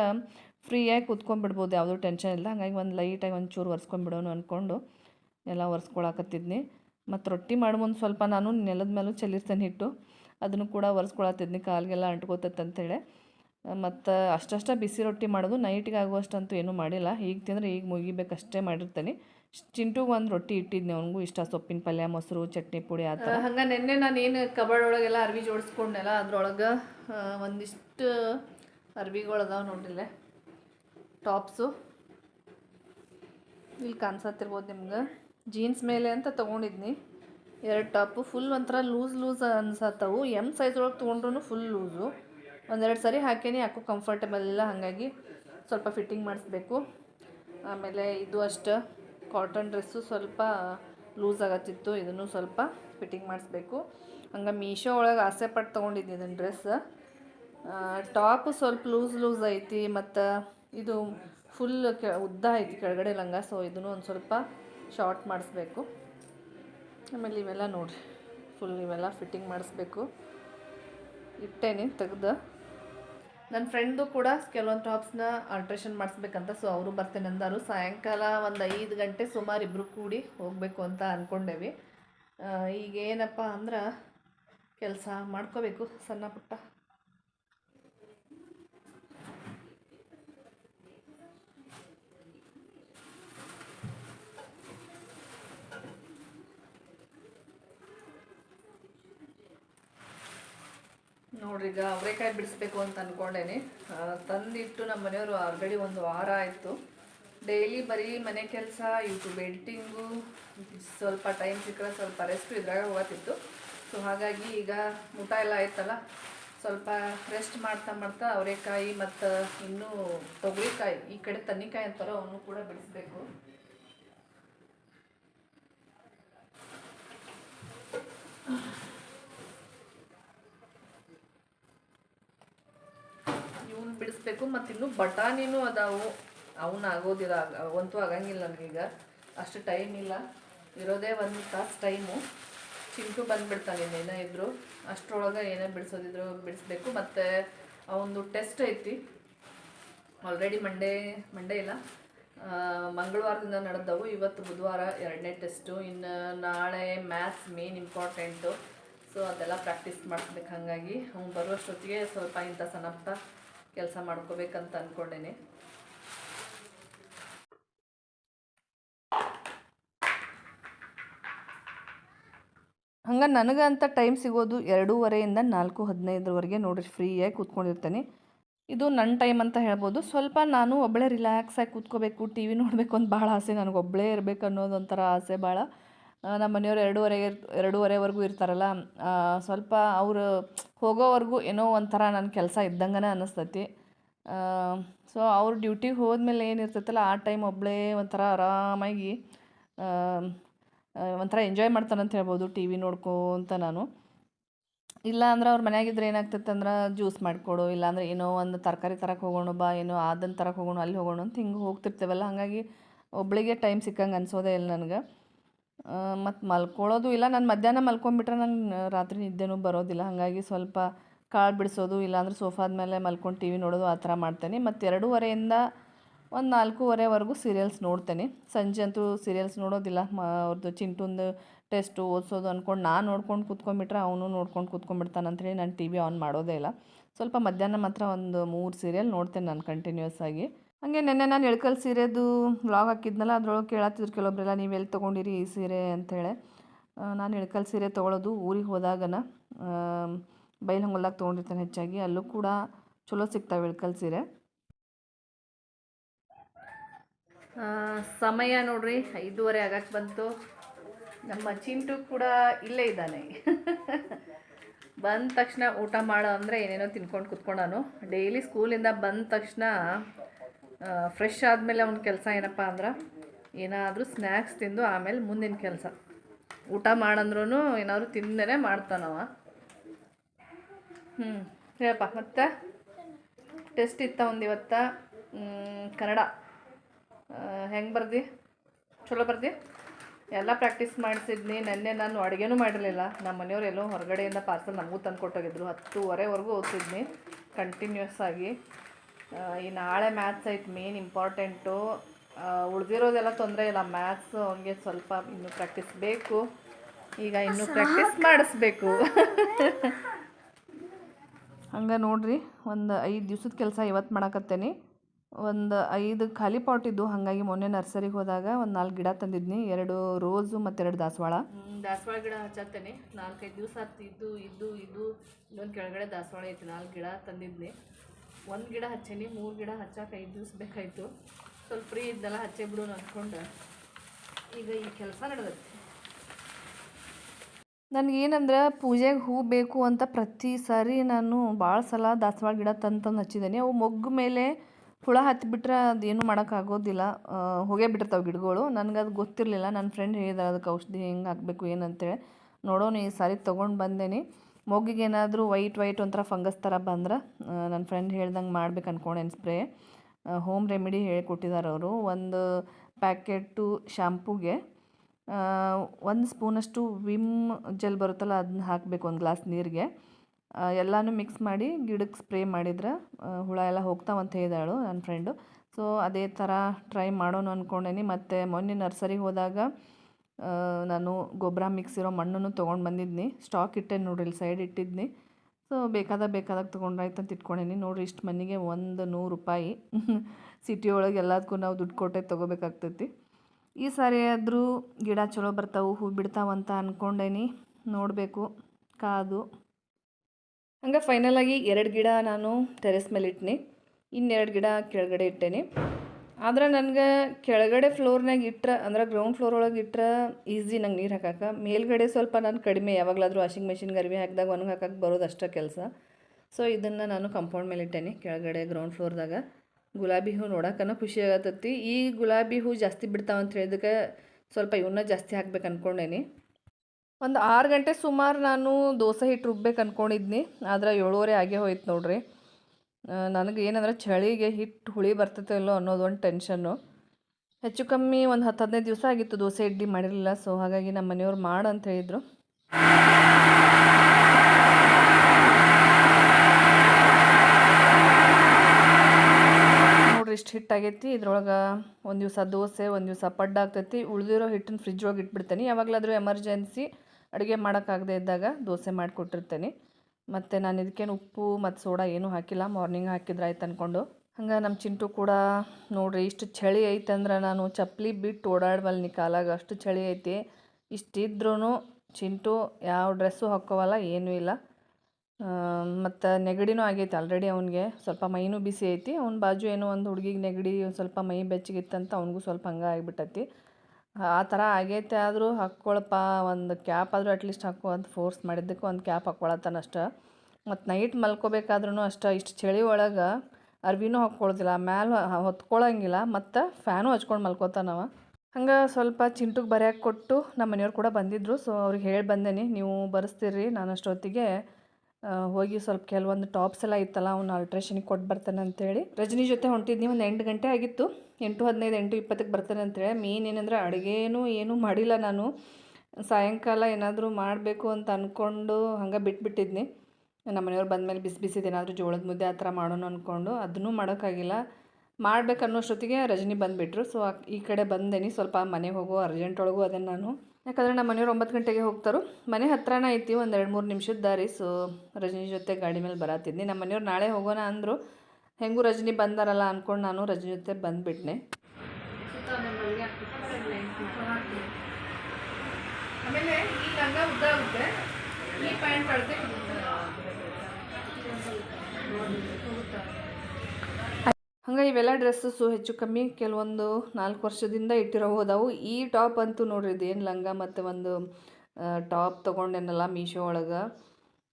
Speaker 1: ಫ್ರೀಯಾಗಿ ಕೂತ್ಕೊಂಡ್ಬಿಡ್ಬೋದು ಯಾವುದೂ ಟೆನ್ಷನ್ ಇಲ್ಲ. ಹಾಗಾಗಿ ಒಂದು ಲೈಟಾಗಿ ಒಂದು ಚೂರು ಒರೆಸ್ಕೊಂಡ್ಬಿಡೋನು ಅಂದ್ಕೊಂಡು ಎಲ್ಲ ಒರೆಸ್ಕೊಳಕತ್ತಿದ್ನಿ. ಮತ್ತು ರೊಟ್ಟಿ ಮಾಡೋ ಮುಂದೆ ಸ್ವಲ್ಪ ನಾನು ನೆಲದ ಮೇಲೂ ಚೆಲ್ಲಿರ್ತೇನೆ ಹಿಟ್ಟು. ಅದನ್ನು ಕೂಡ ಒರೆಸ್ಕೊಳತ್ತಿದ್ನಿ. ಕಾಲಿಗೆಲ್ಲ ಅಂಟ್ಕೋತೈತೆ ಅಂತೇಳಿ ಮತ್ತು ಅಷ್ಟಷ್ಟ ಬಿಸಿ ರೊಟ್ಟಿ ಮಾಡೋದು ನೈಟಿಗೆ ಆಗುವಷ್ಟಂತೂ ಏನೂ ಮಾಡಿಲ್ಲ. ಈಗ ತಿಂದರೆ ಈಗ ಮುಗಿಬೇಕಷ್ಟೇ ಮಾಡಿರ್ತೀನಿ. ಚಿಂಟುಗೆ ಒಂದು ರೊಟ್ಟಿ ಇಟ್ಟಿದ್ನಿ ಅವ್ನಿಗೂ. ಇಷ್ಟ ಸೊಪ್ಪಿನ ಪಲ್ಯ, ಮೊಸರು, ಚಟ್ನಿ ಪುಡಿ ಆ ಥರ. ಹಂಗೆ ನಿನ್ನೆ ನಾನು ಏನು ಒಳಗೆಲ್ಲ ಅರ್ವಿ ಜೋಡಿಸ್ಕೊಂಡೆಲ್ಲ, ಅದ್ರೊಳಗೆ ಒಂದಿಷ್ಟು ಅದಾವೆ ನೋಡಿಲ್ಲ ಟಾಪ್ಸು ಇಲ್ಲಿ ಕಾಣಿಸತ್ತಿರ್ಬೋದು ನಿಮ್ಗೆ. ಜೀನ್ಸ್ ಮೇಲೆ ಅಂತ ತೊಗೊಂಡಿದ್ನಿ. ಎರಡು ಟಾಪು ಫುಲ್ ಒಂಥರ ಲೂಸ್ ಲೂಸ್ ಅನ್ಸತ್ತವು. ಎಂ ಸೈಜ್ ಒಳಗೆ ತೊಗೊಂಡ್ರು ಫುಲ್ ಲೂಸು ಒಂದೆರಡು ಸರಿ ಹಾಕೇನಿ, ಯಾಕೋ ಕಂಫರ್ಟೇಬಲ್ ಇಲ್ಲ, ಹಾಗಾಗಿ ಸ್ವಲ್ಪ ಫಿಟ್ಟಿಂಗ್ ಮಾಡಿಸ್ಬೇಕು. ಆಮೇಲೆ ಇದು ಅಷ್ಟು. ಕಾಟನ್ ಡ್ರೆಸ್ಸು ಸ್ವಲ್ಪ ಲೂಸ್ ಆಗತ್ತಿತ್ತು, ಇದನ್ನು ಸ್ವಲ್ಪ ಫಿಟ್ಟಿಂಗ್ ಮಾಡಿಸ್ಬೇಕು. ಹಂಗೆ ಮೀಶೋ ಒಳಗೆ ಆಸೆ ಪಟ್ಟು ತೊಗೊಂಡಿದ್ದೆ ಇದನ್ನು ಡ್ರೆಸ್ ಟಾಪ್ ಸ್ವಲ್ಪ ಲೂಸ್ ಲೂಸ್ ಐತಿ, ಮತ್ತು ಇದು ಫುಲ್ ಕೆ, ಉದ್ದ ಐತಿ ಕೆಳಗಡೆ ಲಂಗ ಸೊ ಇದನ್ನು ಒಂದು ಸ್ವಲ್ಪ ಶಾರ್ಟ್ ಮಾಡಿಸ್ಬೇಕು. ಆಮೇಲೆ ಇವೆಲ್ಲ ನೋಡಿರಿ ಫುಲ್ ಇವೆಲ್ಲ ಫಿಟ್ಟಿಂಗ್ ಮಾಡಿಸ್ಬೇಕು. ಇಟ್ಟೇನಿ, ತೆಗ್ದು. ನನ್ನ ಫ್ರೆಂಡು ಕೂಡ ಕೆಲವೊಂದು ಟಾಪ್ಸ್ನ ಆಲ್ಟ್ರೇಷನ್ ಮಾಡಿಸ್ಬೇಕಂತ ಸೊ ಅವರು ಬರ್ತೇನೆ ಅಂದರು ಸಾಯಂಕಾಲ ಒಂದು ಐದು ಗಂಟೆ ಸುಮಾರು ಇಬ್ಬರು ಕೂಡಿ ಹೋಗಬೇಕು ಅಂತ ಅಂದ್ಕೊಂಡೇವಿ ಈಗ ಏನಪ್ಪ ಅಂದ್ರೆ ಕೆಲಸ ಮಾಡ್ಕೋಬೇಕು ಸಣ್ಣ ಪುಟ್ಟ. ನೋಡ್ರಿ, ಈಗ ಅವರೆಕಾಯಿ ಬಿಡಿಸ್ಬೇಕು ಅಂತ ಅಂದ್ಕೊಂಡೇನಿ ತಂದಿಟ್ಟು ನಮ್ಮ ಮನೆಯವರು ಆಲ್ರೆಡಿ ಒಂದು ವಾರ ಆಯಿತು. ಡೈಲಿ ಬರೀ ಮನೆ ಕೆಲಸ, ಯೂಟ್ಯೂಬ್ ಎಡಿಟಿಂಗು, ಸ್ವಲ್ಪ ಟೈಮ್ ಸಿಕ್ಕರೆ ಸ್ವಲ್ಪ ರೆಸ್ಟ್ ಇದ್ರಾಗ ಹೋಗತ್ತಿತ್ತು. ಸೊ ಹಾಗಾಗಿ ಈಗ ಊಟ ಎಲ್ಲ ಆಯ್ತಲ್ಲ, ಸ್ವಲ್ಪ ರೆಸ್ಟ್ ಮಾಡ್ತಾ ಮಾಡ್ತಾ ಅವರೆಕಾಯಿ ಮತ್ತು ಇನ್ನೂ ತೊಗರಿಕಾಯಿ, ಈ ಕಡೆ ತನ್ನಿಕಾಯಿ ಅಂತಾರೋ ಅವನು ಕೂಡ ಬಿಡಿಸ್ಬೇಕು. ಇವನ್ ಬಿಡಿಸ್ಬೇಕು, ಮತ್ತು ಇನ್ನು ಬಟಾಣಿನೂ ಅದಾವು. ಅವನ್ನ ಆಗೋದಿಲ್ಲ, ಅವಂತೂ ಆಗಂಗಿಲ್ಲ ನನಗೀಗ. ಅಷ್ಟು ಟೈಮ್ ಇಲ್ಲ. ಇರೋದೇ ಒಂದು ತಾಸು ಟೈಮು ಚಿಂಟು ಬಂದುಬಿಡ್ತಾನೆ ಇನ್ನೇನೇ ಇದ್ದರು ಅಷ್ಟರೊಳಗೆ ಏನೇ ಬಿಡಿಸೋದಿದ್ರು ಬಿಡಿಸ್ಬೇಕು. ಮತ್ತು ಅವನದು ಟೆಸ್ಟ್ ಐತಿ. ಆಲ್ರೆಡಿ ಮಂಡೇ ಮಂಡೇ ಇಲ್ಲ. ಮಂಗಳವಾರದಿಂದ ನಡೆದವು. ಇವತ್ತು ಬುಧವಾರ ಎರಡನೇ ಟೆಸ್ಟು ಇನ್ನು ನಾಳೆ ಮ್ಯಾಥ್ಸ್ ಮೇನ್ ಇಂಪಾರ್ಟೆಂಟು ಸೊ ಅದೆಲ್ಲ ಪ್ರಾಕ್ಟೀಸ್ ಮಾಡಿಸ್ಬೇಕು ಹಾಗಾಗಿ. ಅವ್ನು ಬರುವಷ್ಟೊತ್ತಿಗೆ ಸ್ವಲ್ಪ ಇಂಥ ಸಣ್ಣ ಕೆಲಸ ಮಾಡ್ಕೋಬೇಕಂತ ಅಂದ್ಕೊಂಡೇನೆ ಹಂಗೆ ನನಗಂತ ಟೈಮ್ ಸಿಗೋದು ಎರಡೂವರೆಯಿಂದ ನಾಲ್ಕು ಹದಿನೈದರವರೆಗೆ ನೋಡಿರಿ ಫ್ರೀಯಾಗಿ ಕೂತ್ಕೊಂಡಿರ್ತೇನೆ. ಇದು ನನ್ನ ಟೈಮ್ ಅಂತ ಹೇಳ್ಬೋದು. ಸ್ವಲ್ಪ ನಾನು ಒಬ್ಬಳೇ ರಿಲ್ಯಾಕ್ಸಾಗಿ ಕೂತ್ಕೋಬೇಕು ಟಿ ವಿ ನೋಡಬೇಕು ಅಂತ ಭಾಳ ಆಸೆ. ನನಗೆ ಒಬ್ಬಳೇ ಇರಬೇಕು ಅನ್ನೋದೊಂಥರ ಆಸೆ ಭಾಳ. ನಮ್ಮ ಮನೆಯವ್ರು ಎರಡೂವರೆಗೆ ಎರಡೂವರೆವರೆಗೂ ಇರ್ತಾರಲ್ಲ ಸ್ವಲ್ಪ ಅವರು ಹೋಗೋವರೆಗೂ ಏನೋ ಒಂಥರ ನನ್ನ ಕೆಲಸ ಇದ್ದಂಗೆ ಅನ್ನಿಸ್ತೈತಿ. ಸೊ ಅವ್ರು ಡ್ಯೂಟಿಗೆ ಹೋದ್ಮೇಲೆ ಏನಿರ್ತೈತಲ್ಲ, ಆ ಟೈಮ್ ಒಬ್ಬಳೇ ಒಂಥರ ಆರಾಮಾಗಿ ಒಂಥರ ಎಂಜಾಯ್ ಮಾಡ್ತಾನಂತ ಹೇಳ್ಬೋದು ಟಿ ವಿ ನೋಡ್ಕೊಂತ ನಾನು. ಇಲ್ಲ ಅಂದ್ರೆ ಅವ್ರ ಮನ್ಯಾಗಿದ್ರೆ ಏನಾಗ್ತೈತೆ ಅಂದ್ರೆ ಜ್ಯೂಸ್ ಮಾಡಿಕೊಡು ಇಲ್ಲಾಂದ್ರೆ ಏನೋ ಒಂದು ತರಕಾರಿ ತರಕ್ಕೆ ಹೋಗೋಣ, ಬಾ, ಏನೋ ಅದನ್ನು ತರಕ್ಕೆ ಹೋಗೋಣ, ಅಲ್ಲಿ ಹೋಗೋಣ ಅಂತ ಹಿಂಗೆ ಹೋಗ್ತಿರ್ತೇವಲ್ಲ. ಹಾಗಾಗಿ ಒಬ್ಬಳಿಗೆ ಟೈಮ್ ಸಿಕ್ಕಂಗೆ ಅನ್ಸೋದೇ ಇಲ್ಲ ನನಗೆ. ಮತ್ತು ಮಲ್ಕೊಳ್ಳೋದು ಇಲ್ಲ. ನಾನು ಮಧ್ಯಾಹ್ನ ಮಲ್ಕೊಂಡ್ಬಿಟ್ರೆ ನಂಗೆ ರಾತ್ರಿ ನಿದ್ದೆನೂ ಬರೋದಿಲ್ಲ. ಹಾಗಾಗಿ ಸ್ವಲ್ಪ ಕಾಳು ಬಿಡಿಸೋದು, ಇಲ್ಲಾಂದ್ರೆ ಸೋಫಾದ ಮೇಲೆ ಮಲ್ಕೊಂಡು ಟಿ ವಿ ನೋಡೋದು ಆ ಥರ ಮಾಡ್ತೇನೆ. ಮತ್ತು ಎರಡೂವರೆಯಿಂದ ಒಂದು ನಾಲ್ಕೂವರೆವರೆಗೂ ಸೀರಿಯಲ್ಸ್ ನೋಡ್ತೇನೆ. ಸಂಜೆ ಅಂತೂ ಸೀರಿಯಲ್ಸ್ ನೋಡೋದಿಲ್ಲ. ಮ ಅವ್ರದ್ದು ಚಿಂಟುಂದು ಟೆಸ್ಟು ಓದಿಸೋದು ಅಂದ್ಕೊಂಡು ನಾನು ನೋಡ್ಕೊಂಡು ಕೂತ್ಕೊಂಡ್ಬಿಟ್ರೆ ಅವನು ನೋಡ್ಕೊಂಡು ಕೂತ್ಕೊಂಡ್ಬಿಡ್ತಾನೆ ಅಂಥೇಳಿ ನಾನು ಟಿ ವಿ ಆನ್ ಮಾಡೋದೇ ಇಲ್ಲ. ಸ್ವಲ್ಪ ಮಧ್ಯಾಹ್ನ ಮಾತ್ರ ಒಂದು ಮೂರು ಸೀರಿಯಲ್ ನೋಡ್ತೇನೆ ನಾನು ಕಂಟಿನ್ಯೂಸ್ ಆಗಿ. ಹಾಗೆ ನೆನ್ನೆ ನಾನು ಎಳ್ಕಲ್ ಸೀರೆದು ವ್ಲಾಗ್ ಹಾಕಿದ್ನಲ್ಲ, ಅದರೊಳಗೆ ಕೇಳತ್ತಿದ್ರು ಕೆಲವೊಬ್ಬರೆಲ್ಲ ನೀವು ಎಲ್ಲಿ ತೊಗೊಂಡಿರಿ ಈ ಸೀರೆ? ಅಂಥೇಳಿ ನಾನು ಎಳ್ಕಲ್ ಸೀರೆ ತೊಗೊಳೋದು ಊರಿಗೆ ಹೋದಾಗನ ಬೈಲಹೊಂಗಲ್ದಾಗ ತೊಗೊಂಡಿರ್ತಾನೆ ಹೆಚ್ಚಾಗಿ. ಅಲ್ಲೂ ಕೂಡ ಚಲೋ ಸಿಗ್ತಾವೆ ಎಳ್ಕಲ್ ಸೀರೆ. ಸಮಯ ನೋಡ್ರಿ, ಐದೂವರೆ ಆಗಕ್ಕೆ ಬಂತು. ನಮ್ಮ ಚಿಂಟು ಕೂಡ ಇಲ್ಲೇ ಇದ್ದಾನೆ. ಬಂದ ತಕ್ಷಣ ಊಟ ಮಾಡೋ ಅಂದರೆ ಏನೇನೋ ತಿನ್ಕೊಂಡು ಕುತ್ಕೊಂಡಾನು. ಡೈಲಿ ಸ್ಕೂಲಿಂದ ಬಂದ ತಕ್ಷಣ ಫ್ರೆಶ್ ಆದಮೇಲೆ ಅವ್ನ ಕೆಲಸ ಏನಪ್ಪ ಅಂದ್ರೆ ಏನಾದರೂ ಸ್ನ್ಯಾಕ್ಸ್ ತಿಂದು ಆಮೇಲೆ ಮುಂದಿನ ಕೆಲಸ. ಊಟ ಮಾಡಂದ್ರೂ ಏನಾದರೂ ತಿಂದೇ ಮಾಡ್ತಾನವ ಹ್ಞೂ ಹೇಳಪ್ಪ, ಮತ್ತೆ? ಟೆಸ್ಟ್ ಇತ್ತ ಒಂದು ಇವತ್ತ? ಕನ್ನಡ. ಹೆಂಗೆ ಬರ್ದಿ? ಚಲೋ ಬರ್ದಿ? ಎಲ್ಲ ಪ್ರಾಕ್ಟೀಸ್ ಮಾಡಿಸಿದ್ನಿ, ನೆನ್ನೆ ನಾನು ಅಡುಗೆನೂ ಮಾಡಿರಲಿಲ್ಲ. ನಮ್ಮ ಮನೆಯವ್ರು ಎಲ್ಲೋ ಹೊರಗಡೆಯಿಂದ ಪಾರ್ಸಲ್ ನಮಗೂ ತಂದು ಕೊಟ್ಟೋಗಿದ್ರು ಹತ್ತೂವರೆವರೆಗೂ ಓದ್ತಿದ್ನಿ ಕಂಟಿನ್ಯೂಸ್ ಆಗಿ. ಈ ನಾಳೆ ಮ್ಯಾಥ್ಸ್ ಐತೆ ಮೇನ್ ಇಂಪಾರ್ಟೆಂಟು ಉಳಿದಿರೋದೆಲ್ಲ ತೊಂದರೆ ಇಲ್ಲ. ಮ್ಯಾಥ್ಸ್ ಅವನಿಗೆ ಸ್ವಲ್ಪ ಇನ್ನೂ ಪ್ರಾಕ್ಟೀಸ್ ಬೇಕು. ಈಗ ಇನ್ನೂ ಪ್ರಾಕ್ಟೀಸ್ ಮಾಡಿಸ್ಬೇಕು. ಹಂಗೆ ನೋಡ್ರಿ ಒಂದು ಐದು ದಿವ್ಸದ ಕೆಲಸ ಇವತ್ತು ಮಾಡಕತ್ತೇನೆ. ಒಂದು ಐದು ಖಾಲಿ ಪಾಟ್ ಇದ್ದು ಹಾಗಾಗಿ ಮೊನ್ನೆ ನರ್ಸರಿಗೆ ಹೋದಾಗ ಒಂದು ನಾಲ್ಕು ಗಿಡ ತಂದಿದ್ನಿ. ಎರಡು ರೋಸು ಮತ್ತು ಎರಡು ದಾಸವಾಳ. ದಾಸವಾಳ ಗಿಡ ಹಚ್ಚತ್ತೇನೆ. ನಾಲ್ಕೈದು ದಿವಸ ಹತ್ತು ಇದ್ದು ಇದ್ದು ಇದು ಇನ್ನೊಂದು ಕೆಳಗಡೆ ದಾಸವಾಳ ಐತಿ. ನಾಲ್ಕು ಗಿಡ ತಂದಿದ್ನಿ. ಒಂದು ಗಿಡ ಹಚ್ಚೀನಿ, ಮೂರು ಗಿಡ ಹಚ್ಚಕ್ಕೆ ಐದು ದಿವ್ಸ ಬೇಕಾಯಿತು. ಸ್ವಲ್ಪ ಫ್ರೀ ಇದ್ದಲ್ಲ ಹಚ್ಚೇ ಬಿಡು ಅಂದ್ಕೊಂಡು ಈಗ ಈ ಕೆಲಸ ನಡೆದೈತಿ. ನನಗೇನಂದ್ರೆ ಪೂಜೆಗೆ ಹೂ ಬೇಕು ಅಂತ ಪ್ರತಿ ಸಾರಿ ನಾನು ಭಾಳ ಸಲ ದಾಸವಾಳ ಗಿಡ ತಂದು ತಂದು ಹಚ್ಚಿದ್ದೇನೆ ಅವು ಮೊಗ್ಗು ಮೇಲೆ ಹುಳ ಹತ್ತಿಬಿಟ್ರೆ ಅದೇನು ಮಾಡೋಕ್ಕಾಗೋದಿಲ್ಲ ಹೋಗೇ ಬಿಟ್ಟಿರ್ತಾವೆ ಗಿಡಗಳು. ನನಗೆ ಅದು ಗೊತ್ತಿರಲಿಲ್ಲ. ನನ್ನ ಫ್ರೆಂಡ್ ಹೇಳಿದ ಅದಕ್ಕೆ ಔಷಧಿ ಹೆಂಗೆ ಹಾಕಬೇಕು, ಏನಂತೇಳಿ. ನೋಡೋಣ ಈ ಸಾರಿ ತೊಗೊಂಡು ಬಂದೇನಿ. ಮೊಗ್ಗಿಗೆ ಏನಾದರೂ ವೈಟ್ ವೈಟ್ ಒಂಥರ ಫಂಗಸ್ ಥರ ಬಂದ್ರೆ ನನ್ನ ಫ್ರೆಂಡ್ ಹೇಳ್ದಂಗೆ ಮಾಡ್ಬೇಕು ಅನ್ಕೊಂಡೇನು ಸ್ಪ್ರೇ ಹೋಮ್ ರೆಮಿಡಿ ಹೇಳಿಕೊಟ್ಟಿದ್ದಾರೆ ಅವರು. ಒಂದು ಪ್ಯಾಕೆಟು ಶ್ಯಾಂಪೂಗೆ ಒಂದು ಸ್ಪೂನಷ್ಟು ವಿಮ್ ಜೆಲ್ ಬರುತ್ತಲ್ಲ ಅದನ್ನ ಹಾಕಬೇಕು ಒಂದು ಗ್ಲಾಸ್ ನೀರಿಗೆ. ಎಲ್ಲನೂ ಮಿಕ್ಸ್ ಮಾಡಿ ಗಿಡಕ್ಕೆ ಸ್ಪ್ರೇ ಮಾಡಿದ್ರೆ ಹುಳ ಎಲ್ಲ ಹೋಗ್ತಾವಂತ ಹೇಳಿದಾಳು ನನ್ನ ಫ್ರೆಂಡು ಸೊ ಅದೇ ಥರ ಟ್ರೈ ಮಾಡೋಣ ಅಂದ್ಕೊಂಡೇನಿ ಮತ್ತು ಮೊನ್ನೆ ನರ್ಸರಿಗೆ ಹೋದಾಗ ನಾನು ಗೊಬ್ಬರ ಮಿಕ್ಸ್ ಇರೋ ಮಣ್ಣನ್ನು ತೊಗೊಂಡು ಬಂದಿದ್ದೀನಿ ಸ್ಟಾಕ್ ಇಟ್ಟೆ ನೋಡ್ರಿ, ಇಲ್ಲಿ ಸೈಡ್ ಇಟ್ಟಿದ್ನಿ. ಸೊ ಬೇಕಾದಾಗ ಬೇಕಾದಾಗ ತೊಗೊಂಡ್ರಾಯ್ತು ಅಂತ ಇಟ್ಕೊಂಡೇನಿ. ನೋಡ್ರಿ, ಇಷ್ಟು ಮನೆಗೆ ಒಂದು ನೂರು ರೂಪಾಯಿ. ಸಿಟಿ ಒಳಗೆ ಎಲ್ಲದಕ್ಕೂ ನಾವು ದುಡ್ಡು ಕೊಟ್ಟೆ ತೊಗೋಬೇಕಾಗ್ತೈತಿ. ಈ ಸಾರಿ ಆದರೂ ಗಿಡ ಚಲೋ ಬರ್ತಾವೆ, ಹೂ ಬಿಡ್ತಾವಂತ ಅಂದ್ಕೊಂಡೇನಿ ನೋಡಬೇಕು, ಕಾದು. ಹಂಗೆ ಫೈನಲಾಗಿ ಎರಡು ಗಿಡ ನಾನು ಟೆರೆಸ್ ಮೇಲೆ ಇಟ್ಟಿನಿ ಇನ್ನೆರಡು ಗಿಡ ಕೆಳಗಡೆ ಇಟ್ಟೇನಿ. ಆದ್ರೆ ನನಗೆ ಕೆಳಗಡೆ ಫ್ಲೋರ್ನಾಗ ಇಟ್ರೆ, ಅಂದ್ರೆ ಗ್ರೌಂಡ್ ಫ್ಲೋರ್ ಒಳಗೆ ಇಟ್ಟರೆ ಈಸಿ ನಂಗೆ ನೀರು ಹಾಕಕ್ಕೆ ಮೇಲ್ಗಡೆ ಸ್ವಲ್ಪ ನಾನು ಕಡಿಮೆ, ಯಾವಾಗಲಾದರೂ ವಾಷಿಂಗ್ ಮೆಷಿನ್ ಅರ್ವಿ ಹಾಕಿದಾಗ ಒಣಗಿ ಹಾಕಕ್ಕೆ ಬರೋದು ಅಷ್ಟೇ ಕೆಲಸ. ಸೊ ಇದನ್ನು ನಾನು ಕಂಪೌಂಡ್ ಮೇಲೆ ಇಟ್ಟೇನಿ, ಕೆಳಗಡೆ ಗ್ರೌಂಡ್ ಫ್ಲೋರ್ದಾಗ ಗುಲಾಬಿ ಹೂ ನೋಡೋಕ್ಕನ ಖುಷಿ ಆಗತ್ತೈತಿ ಈ ಗುಲಾಬಿ ಹೂ ಜಾಸ್ತಿ ಬಿಡ್ತಾವಂತ ಹೇಳಿದಕ್ಕೆ ಸ್ವಲ್ಪ ಇವನ್ನ ಜಾಸ್ತಿ ಹಾಕ್ಬೇಕು ಅಂದ್ಕೊಂಡೇನಿ ಒಂದು ಆರು ಗಂಟೆ ಸುಮಾರು ನಾನು ದೋಸೆ ಹಿಟ್ಟು ರುಬ್ಬೇಕು ಅಂದ್ಕೊಂಡಿದ್ನಿ ಆದ್ರೆ ಏಳುವರೆ ಆಗೇ ಹೋಯ್ತು ನೋಡ್ರಿ. ನನಗೆ ಏನಂದ್ರೆ ಚಳಿಗೆ ಹಿಟ್ಟು ಹುಳಿ ಬರ್ತೈತೋ ಇಲ್ಲೋ ಅನ್ನೋದು ಒಂದು ಟೆನ್ಷನ್ನು. ಹೆಚ್ಚು ಕಮ್ಮಿ ಒಂದು ಹತ್ತು ಹದಿನೈದು ದಿವಸ ಆಗಿತ್ತು ದೋಸೆ ಇಡ್ಲಿ ಮಾಡಿರಲಿಲ್ಲ ಸೊ ಹಾಗಾಗಿ ನಮ್ಮ ಮನೆಯವ್ರು ಮಾಡು ಅಂತ ಹೇಳಿದರು. ನೋಡ್ರಿ ಇಷ್ಟು ಹಿಟ್ಟಾಗೈತಿ ಇದ್ರೊಳಗೆ ಒಂದು ದಿವಸ ದೋಸೆ, ಒಂದು ದಿವಸ ಪಡ್ಡ ಆಗ್ತೈತಿ. ಉಳಿದಿರೋ ಹಿಟ್ಟನ್ನು ಫ್ರಿಜ್ ಒಳಗೆ ಇಟ್ಬಿಡ್ತೇನೆ. ಯಾವಾಗಲಾದರೂ ಎಮರ್ಜೆನ್ಸಿ ಅಡುಗೆ ಮಾಡೋಕ್ಕಾಗದೇ ಇದ್ದಾಗ ದೋಸೆ ಮಾಡಿಕೊಟ್ಟಿರ್ತೇನೆ. ಮತ್ತು ನಾನು ಇದಕ್ಕೇನು ಉಪ್ಪು ಮತ್ತು ಸೋಡಾ ಏನೂ ಹಾಕಿಲ್ಲ ಮಾರ್ನಿಂಗ್ ಹಾಕಿದ್ರೆ ಆಯ್ತು ಅಂದ್ಕೊಂಡು ಹಂಗೆ ನಮ್ಮ ಚಿಂಟು ಕೂಡ ನೋಡಿರಿ ಇಷ್ಟು ಚಳಿ ಐತೆ ಅಂದ್ರೆ ನಾನು ಚಪ್ಪಲಿ ಬಿಟ್ಟು ಓಡಾಡ್ಬಲ್ನಿ ಕಾಲಾಗ, ಅಷ್ಟು ಚಳಿ ಐತಿ. ಇಷ್ಟಿದ್ರೂ ಚಿಂಟು ಯಾವ ಡ್ರೆಸ್ಸು ಹಾಕೋವಲ್ಲ ಏನೂ ಇಲ್ಲ. ಮತ್ತು ನೆಗಡಿನೂ ಆಗೈತೆ ಆಲ್ರೆಡಿ ಅವನಿಗೆ, ಸ್ವಲ್ಪ ಮೈನೂ ಬಿಸಿ ಐತಿ. ಅವ್ನ ಬಾಜು ಏನೋ ಒಂದು ಹುಡುಗಿಗೆ ನೆಗಡಿ ಒಂದು ಸ್ವಲ್ಪ ಮೈ ಬೆಚ್ಚಗಿತ್ತಂತ ಅವನಿಗೂ ಸ್ವಲ್ಪ ಹಂಗೆ ಆಗಿಬಿಟ್ಟೈತಿ. ಆ ಥರ ಆಗೈತೆ ಆದರೂ ಹಾಕ್ಕೊಳಪ್ಪ, ಒಂದು ಕ್ಯಾಪ್ ಆದರೂ ಅಟ್ಲೀಸ್ಟ್ ಹಾಕೋ ಅಂತ ಫೋರ್ಸ್ ಮಾಡಿದ್ದಕ್ಕೆ ಒಂದು ಕ್ಯಾಪ್ ಹಾಕ್ಕೊಳತ್ತಾನ ಅಷ್ಟೆ. ಮತ್ತು ನೈಟ್ ಮಲ್ಕೋಬೇಕಾದ್ರೂ ಅಷ್ಟೇ, ಇಷ್ಟು ಚಳಿ ಒಳಗೆ ಅರ್ವಿನೂ ಹಾಕ್ಕೊಳ್ತಿಲ್ಲ ಮ್ಯಾಲ ಹೊತ್ಕೊಳ್ಳೋಂಗಿಲ್ಲ ಮತ್ತು ಫ್ಯಾನು ಹಚ್ಕೊಂಡು ಮಲ್ಕೋತಾನವ ಹಂಗೆ ಸ್ವಲ್ಪ ಚಿಂಟುಗೆ ಬರೆಯೋಕೆ ಕೊಟ್ಟು ನಮ್ಮ ಮನೆಯವ್ರು ಕೂಡ ಬಂದಿದ್ದರು ಸೊ ಅವ್ರಿಗೆ ಹೇಳಿ ಬಂದೇನಿ, ನೀವು ಬರೆಸ್ತೀರಿ ನಾನು ಅಷ್ಟೊತ್ತಿಗೆ ಹೋಗಿ ಸ್ವಲ್ಪ ಕೆಲವೊಂದು ಟಾಪ್ಸ್ ಎಲ್ಲ ಇತ್ತಲ್ಲ, ಅವ್ನು ಅಲ್ಟ್ರೇಷನಿಗೆ ಕೊಟ್ಟು ಬರ್ತಾನೆ ಅಂತೇಳಿ. ರಜನಿ ಜೊತೆ ಹೊಂಟಿದ್ನಿ ಒಂದು ಎಂಟು ಗಂಟೆ ಆಗಿತ್ತು. ಎಂಟು ಹದಿನೈದು, ಎಂಟು ಇಪ್ಪತ್ತಕ್ಕೆ ಬರ್ತಾನೆ ಅಂತೇಳಿ. ಮೇನ್ ಏನಂದ್ರೆ ಅಡುಗೆನೂ ಏನೂ ಮಾಡಿಲ್ಲ ನಾನು. ಸಾಯಂಕಾಲ ಏನಾದರೂ ಮಾಡಬೇಕು ಅಂತ ಅಂದ್ಕೊಂಡು ಹಂಗೆ ಬಿಟ್ಬಿಟ್ಟಿದ್ನಿ. ನಮ್ಮ ಮನೆಯವ್ರು ಬಂದಮೇಲೆ ಬಿಸಿ ಬಿಸಿದೇನಾದರೂ ಜೋಳದ ಮುದ್ದೆ ಆ ಥರ ಮಾಡೋಣ ಅಂದ್ಕೊಂಡು ಅದನ್ನೂ ಮಾಡೋಕ್ಕಾಗಿಲ್ಲ. ಮಾಡ್ಬೇಕು ಅನ್ನೋಷ್ಟೊತ್ತಿಗೆ ರಜನಿ ಬಂದುಬಿಟ್ರು. ಸೊ ಈ ಕಡೆ ಬಂದೇನಿ. ಸ್ವಲ್ಪ ಮನೆಗೆ ಹೋಗೋ ಅರ್ಜೆಂಟ್ ಒಳಗೂ ಅದೇ ನಾನು. ಯಾಕಂದರೆ ನಮ್ಮ ಮನೆಯವ್ರು ಒಂಬತ್ತು ಗಂಟೆಗೆ ಹೋಗ್ತಾರೋ. ಮನೆ ಹತ್ರನೇ ಐತಿ ಒಂದು ಎರಡು ಮೂರು ನಿಮಿಷದ ದಾರಿ. ಸೊ ರಜನಿ ಜೊತೆ ಗಾಡಿ ಮೇಲೆ ಬರತ್ತಿದ್ನಿ ನಮ್ಮ ಮನೆಯವ್ರು ನಾಳೆ ಹೋಗೋಣ ಅಂದರು. ಹೆಂಗೂ ರಜನಿ ಬಂದಾರಲ್ಲ ಅಂದ್ಕೊಂಡು ನಾನು ರಜನಿ ಜೊತೆ ಬಂದುಬಿಟ್ನೆ. ಆಮೇಲೆ ಈ ಪ್ಯಾಂಟ್ ಹಂಗೆ ಇವೆಲ್ಲ ಡ್ರೆಸ್ಸಸ್ಸು ಹೆಚ್ಚು ಕಮ್ಮಿ ಕೆಲವೊಂದು ನಾಲ್ಕು ವರ್ಷದಿಂದ ಇಟ್ಟಿರೋ ಹೋದವು. ಈ ಟಾಪ್ ಅಂತೂ ನೋಡ್ರಿ, ಇದೇನು ಲಂಗ ಮತ್ತು ಒಂದು ಟಾಪ್ ತೊಗೊಂಡೇನಲ್ಲ ಮೀಶೋ ಒಳಗೆ.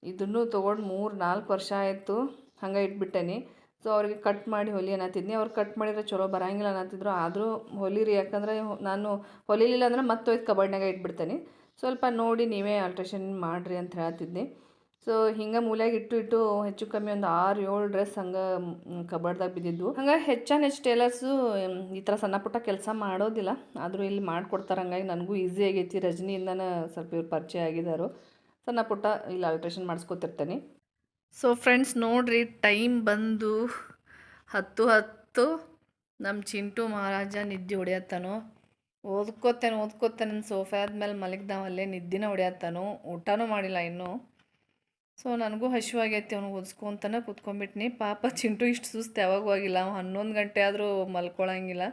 Speaker 1: ಇದನ್ನು ತೊಗೊಂಡು ಮೂರು, ನಾಲ್ಕು ವರ್ಷ ಆಯಿತು ಹಂಗೆ ಇಟ್ಬಿಟ್ಟೇನಿ. ಸೊ ಅವ್ರಿಗೆ ಕಟ್ ಮಾಡಿ ಹೊಲಿ ಅನ್ನತ್ತಿದ್ನಿ ಅವ್ರು ಕಟ್ ಮಾಡಿದ್ರೆ ಚಲೋ ಬರಂಗಿಲ್ಲ ಅನ್ನತ್ತಿದ್ರು ಆದರೂ ಹೊಲಿರಿ, ಯಾಕಂದರೆ ನಾನು ಹೊಲಿಲಿಲ್ಲ ಅಂದ್ರೆ ಮತ್ತೆ ಕಬಡ್ನಾಗ ಇಟ್ಬಿಡ್ತೇನೆ. ಸ್ವಲ್ಪ ನೋಡಿ ನೀವೇ ಆಲ್ಟ್ರೇಷನ್ ಮಾಡಿರಿ ಅಂತ ಹೇಳ್ತಿದ್ನಿ. ಸೊ ಹಿಂಗೆ ಮೂಲೆಯಾಗಿ ಇಟ್ಟು ಇಟ್ಟು ಹೆಚ್ಚು ಕಮ್ಮಿ ಒಂದು ಆರು ಏಳು ಡ್ರೆಸ್ ಹಂಗೆ ಕಬಡ್ದಾಗ ಬಿದ್ದಿದ್ವು. ಹಂಗೆ ಹೆಚ್ಚಾನ್ ಹೆಚ್ಚು ಟೇಲರ್ಸು ಈ ಥರ ಸಣ್ಣ ಪುಟ್ಟ ಕೆಲಸ ಮಾಡೋದಿಲ್ಲ. ಆದರೂ ಇಲ್ಲಿ ಮಾಡಿಕೊಡ್ತಾರೆ ಹಂಗಾಗಿ ನನಗೂ ಈಸಿ ಆಗೈತಿ. ರಜನಿಯಿಂದನೇ ಸ್ವಲ್ಪ ಇವ್ರು ಪರಿಚಯ ಆಗಿದ್ದಾರು ಸಣ್ಣ ಪುಟ್ಟ ಇಲ್ಲಿ ಆಲ್ಟ್ರೇಷನ್ ಮಾಡಿಸ್ಕೊತಿರ್ತೇನೆ. ಸೊ ಫ್ರೆಂಡ್ಸ್ ನೋಡ್ರಿ, ಟೈಮ್ ಬಂದು ಹತ್ತು ಹತ್ತು. ನಮ್ಮ ಚಿಂಟು ಮಹಾರಾಜ ನಿದ್ದೆ ಹೊಡಿಯತ್ತಾನು ಓದ್ಕೋತೇನೆ ಓದ್ಕೋತೇನೆ, ಸೋಫಾ ಆದ್ಮೇಲೆ ಮಲಗಿದ್ದಾವಲ್ಲೇ ನಿದ್ದಿನ ಹೊಡಿಯತ್ತಾನು ಊಟನೂ ಮಾಡಿಲ್ಲ ಇನ್ನೂ. ಸೊ ನನಗೂ ಹಸಿವಾಗೈತಿ ಅವ್ನಿಗೆ ಓದಿಸ್ಕೊಂತಾನೆ ಕೂತ್ಕೊಂಡ್ಬಿಟ್ನಿ ಪಾಪ ಚಿಂಟು ಇಷ್ಟು ಸುಸ್ತು ಯಾವಾಗೂ ಆಗಿಲ್ಲ. ಅವ್ನು ಹನ್ನೊಂದು ಗಂಟೆ ಆದರೂ ಮಲ್ಕೊಳಂಗಿಲ್ಲ.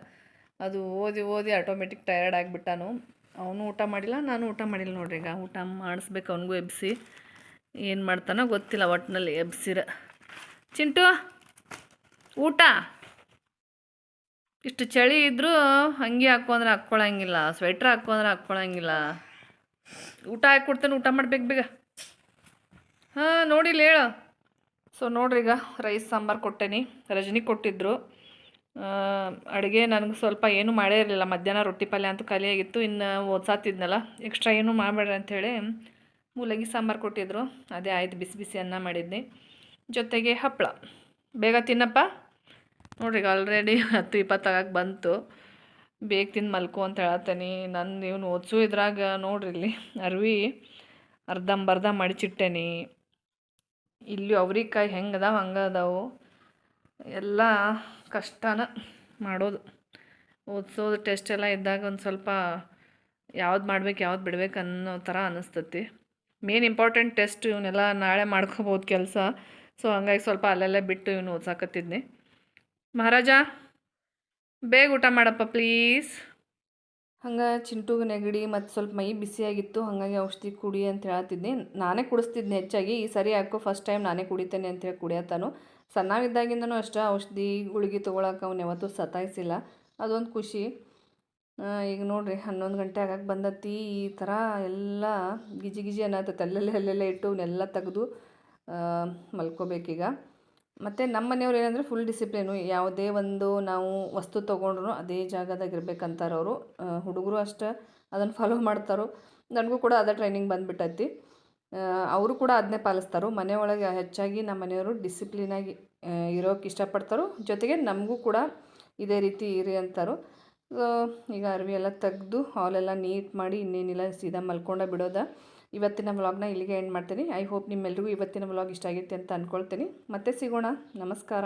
Speaker 1: ಅದು ಓದಿ ಓದಿ ಆಟೋಮೆಟಿಕ್ ಟಯರ್ಡ್ ಆಗಿಬಿಟ್ಟಾನು. ಅವನು ಊಟ ಮಾಡಿಲ್ಲ, ನಾನು ಊಟ ಮಾಡಿಲ್ಲ ನೋಡ್ರಿ ಈಗ. ಊಟ ಮಾಡಿಸ್ಬೇಕು ಅವನಿಗೂ ಎಬ್ಸಿ. ಏನು ಮಾಡ್ತಾನೋ ಗೊತ್ತಿಲ್ಲ ಒಟ್ಟಿನಲ್ಲಿ ಎಬ್ಸಿರ. ಚಿಂಟು, ಊಟ? ಇಷ್ಟು ಚಳಿ ಇದ್ದರೂ ಹಂಗೆ ಹಾಕ್ಕೊಂಡ್ರೆ ಹಾಕ್ಕೊಳಂಗಿಲ್ಲ. ಸ್ವೆಟ್ರ್ ಹಾಕ್ಕೊಂಡ್ರೆ ಹಾಕ್ಕೊಳಂಗಿಲ್ಲ. ಊಟ ಹಾಕ್ಕೊಡ್ತಾನೆ, ಊಟ ಮಾಡ್ಬೇಕು ಬೇಗ. ಹಾಂ, ನೋಡಿಲ್ಲ ಹೇಳ. ಸೊ ನೋಡ್ರಿ ಈಗ ರೈಸ್ ಸಾಂಬಾರು ಕೊಟ್ಟೇನಿ. ರಜನಿ ಕೊಟ್ಟಿದ್ರು. ಅಡುಗೆ ನನಗೆ ಸ್ವಲ್ಪ ಏನೂ ಮಾಡೇ ಇರಲಿಲ್ಲ. ಮಧ್ಯಾಹ್ನ ರೊಟ್ಟಿ ಪಲ್ಯ ಅಂತೂ ಖಾಲಿಯಾಗಿತ್ತು ಇನ್ನು ಓದ್ಸಾತಿದ್ನಲ್ಲ. ಎಕ್ಸ್ಟ್ರಾ ಏನೂ ಮಾಡಬೇಡ್ರಿ ಅಂಥೇಳಿ ಮೂಲಂಗಿ ಸಾಂಬಾರು ಕೊಟ್ಟಿದ್ರು. ಅದೇ ಆಯ್ತು, ಬಿಸಿ ಬಿಸಿ ಅನ್ನ ಮಾಡಿದ್ನಿ. ಜೊತೆಗೆ ಹಪ್ಪಳ ಬೇಗ ತಿನ್ನಪ್ಪ. ನೋಡ್ರಿ ಈಗ ಆಲ್ರೆಡಿ ಹತ್ತು ಇಪ್ಪತ್ತಾಗಕ್ಕೆ ಬಂತು. ಬೇಗ ತಿಂದು ಮಲ್ಕೋ ಅಂತ ಹೇಳತ್ತೀನಿ ನನ್ನ ಇವನು ಓದಿಸು ಇದ್ರಾಗ ನೋಡ್ರಿ ಇಲ್ಲಿ ಅರ್ವಿ ಅರ್ಧಂಬರ್ಧ ಮಡಿಚಿಟ್ಟೇನಿ. ಇಲ್ಲಿ ಅವ್ರಿಕಾಯಿ ಹೆಂಗೆ ಅದಾವ, ಹಂಗೆ ಅದಾವು. ಎಲ್ಲ ಕಷ್ಟನ ಮಾಡೋದು. ಓದಿಸೋದು ಟೆಸ್ಟ್ ಎಲ್ಲ ಇದ್ದಾಗ ಒಂದು ಸ್ವಲ್ಪ ಯಾವ್ದು ಮಾಡ್ಬೇಕು, ಯಾವ್ದು ಬಿಡ್ಬೇಕು ಅನ್ನೋ ಥರ ಅನ್ನಿಸ್ತತಿ ಮೇನ್ ಇಂಪಾರ್ಟೆಂಟ್ ಟೆಸ್ಟ್ ಇವನ್ನೆಲ್ಲ ನಾಳೆ ಮಾಡ್ಕೋಬೋದು ಕೆಲಸ. ಸೊ ಹಂಗಾಗಿ ಸ್ವಲ್ಪ ಅಲ್ಲೆಲ್ಲ ಬಿಟ್ಟು ಇವನು ಓದ್ಸಾಕತ್ತಿದ್ನಿ. ಮಹಾರಾಜ, ಬೇಗ ಊಟ ಮಾಡಪ್ಪ ಪ್ಲೀಸ್ ಹಂಗೆ ಚಿಂಟುಗೆ ನೆಗಡಿ ಮತ್ತು ಸ್ವಲ್ಪ ಮೈ ಬಿಸಿಯಾಗಿತ್ತು, ಹಾಗಾಗಿ ಔಷಧಿ ಕುಡಿ ಅಂತ ಹೇಳತ್ತಿದ್ನಿ ನಾನೇ ಕುಡಿಸ್ತಿದ್ನಿ ಹೆಚ್ಚಾಗಿ. ಈ ಸರಿ ಯಾಕೋ ಫಸ್ಟ್ ಟೈಮ್ ನಾನೇ ಕುಡಿತೇನೆ ಅಂತೇಳಿ ಕುಡಿಯತ್ತಾನು ಸಣ್ಣವಿದ್ದಾಗಿಂದನೂ ಅಷ್ಟೇ ಔಷಧಿ ಗುಳಿಗೆ ತೊಗೊಳಕ್ಕೆ ಅವ್ನು ಯಾವತ್ತೂ ಸತಾಯಿಸಿಲ್ಲ. ಅದೊಂದು ಖುಷಿ. ಈಗ ನೋಡಿರಿ ಹನ್ನೊಂದು ಗಂಟೆ ಆಗಕ್ಕೆ ಬಂದತಿ. ಈ ಥರ ಎಲ್ಲ ಗಿಜಿ ಗಿಜಿ ಅನ್ನತ್ತೈತೆ ಅಲ್ಲೆಲ್ಲ ಅಲ್ಲೆಲ್ಲ ಇಟ್ಟು ಅವನ್ನೆಲ್ಲ ತೆಗೆದು ಮಲ್ಕೋಬೇಕೀಗ. ಮತ್ತು ನಮ್ಮ ಮನೆಯವ್ರು ಏನಂದರೆ ಫುಲ್ ಡಿಸಿಪ್ಲಿನು ಯಾವುದೇ ಒಂದು ನಾವು ವಸ್ತು ತೊಗೊಂಡ್ರು ಅದೇ ಜಾಗದಾಗ ಇರ್ಬೇಕಂತಾರೆ ಅವರು ಹುಡುಗರು ಅಷ್ಟೇ ಅದನ್ನು ಫಾಲೋ ಮಾಡ್ತಾರೋ. ನನಗೂ ಕೂಡ ಅದೇ ಟ್ರೈನಿಂಗ್ ಬಂದುಬಿಟ್ಟೈತಿ. ಅವರು ಕೂಡ ಅದನ್ನೇ ಪಾಲಿಸ್ತಾರೋ. ಮನೆಯೊಳಗೆ ಹೆಚ್ಚಾಗಿ ನಮ್ಮ ಮನೆಯವರು ಡಿಸಿಪ್ಲಿನಾಗಿ ಇರೋಕೆ ಇಷ್ಟಪಡ್ತಾರೋ. ಜೊತೆಗೆ ನಮಗೂ ಕೂಡ ಇದೇ ರೀತಿ ಇರಿ ಅಂತಾರೋ. ಈಗ ಅರಿವಿ ಎಲ್ಲ ತೆಗೆದು ಹಾಲೆಲ್ಲ ನೀಟ್ ಮಾಡಿ ಇನ್ನೇನಿಲ್ಲ, ಸೀದಾ ಮಲ್ಕೊಂಡ ಬಿಡೋದ. ಇವತ್ತಿನ ವ್ಲಾಗ್ನ ಇಲ್ಲಿಗೆ ಎಂಡ್ ಮಾಡ್ತೀನಿ. ಐ ಹೋಪ್ ನಿಮ್ಮೆಲ್ಲರಿಗೂ ಇವತ್ತಿನ ವ್ಲಾಗ್ ಇಷ್ಟ ಆಗೈತೆ ಅಂತ ಅಂದ್ಕೊಳ್ತೀನಿ ಮತ್ತೆ ಸಿಗೋಣ. ನಮಸ್ಕಾರ.